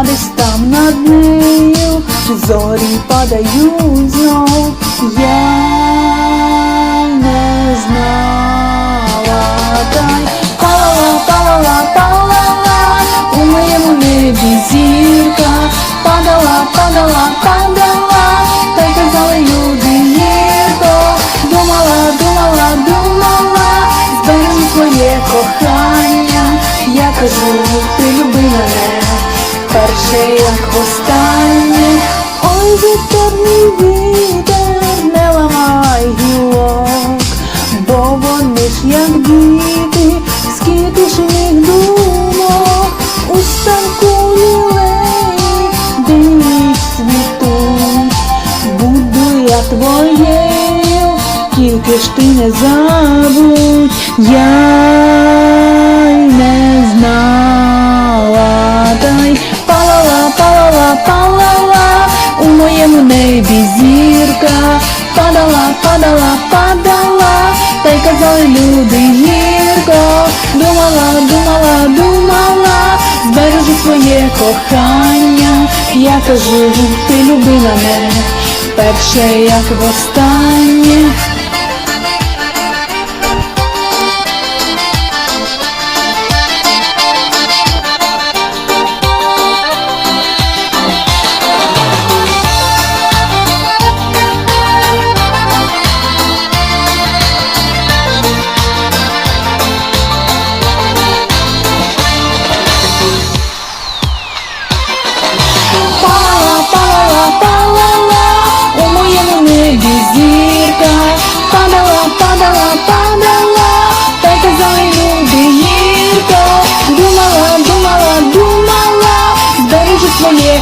А там над нею зорі падають знов я не знала дай. пала, пала, пала, у моєму небі зір. Перше як востаннє, ой, вітерний вітер, не ламай гілок, бо вони ж як діти, скільки ж їх думок, у станку лілей, де світуть, буду я твоєю, тільки ж ти не забудь, я у моєму небі зірка, падала, падала, падала, та й казали люди гірко, думала, думала, думала, збережу своє кохання, я кажу, ти люби мене, перше як востаннє.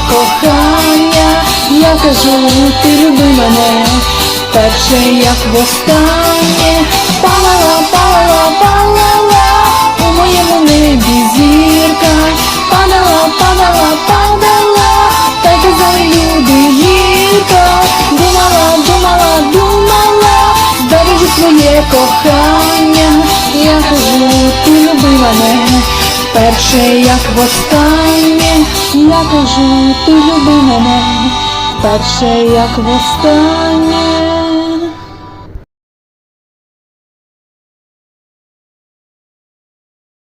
Кохання, я кажу, ти люби мене, перше як востаннє, палала, палала, палала, у моєму небі зірка, падала, падала, падала, та й казали люди гірко, думала, думала, думала, збережу своє кохання, я кажу, ти люби мене, перше як востаннє, я кажу, ти люби мене, перше як востаннє.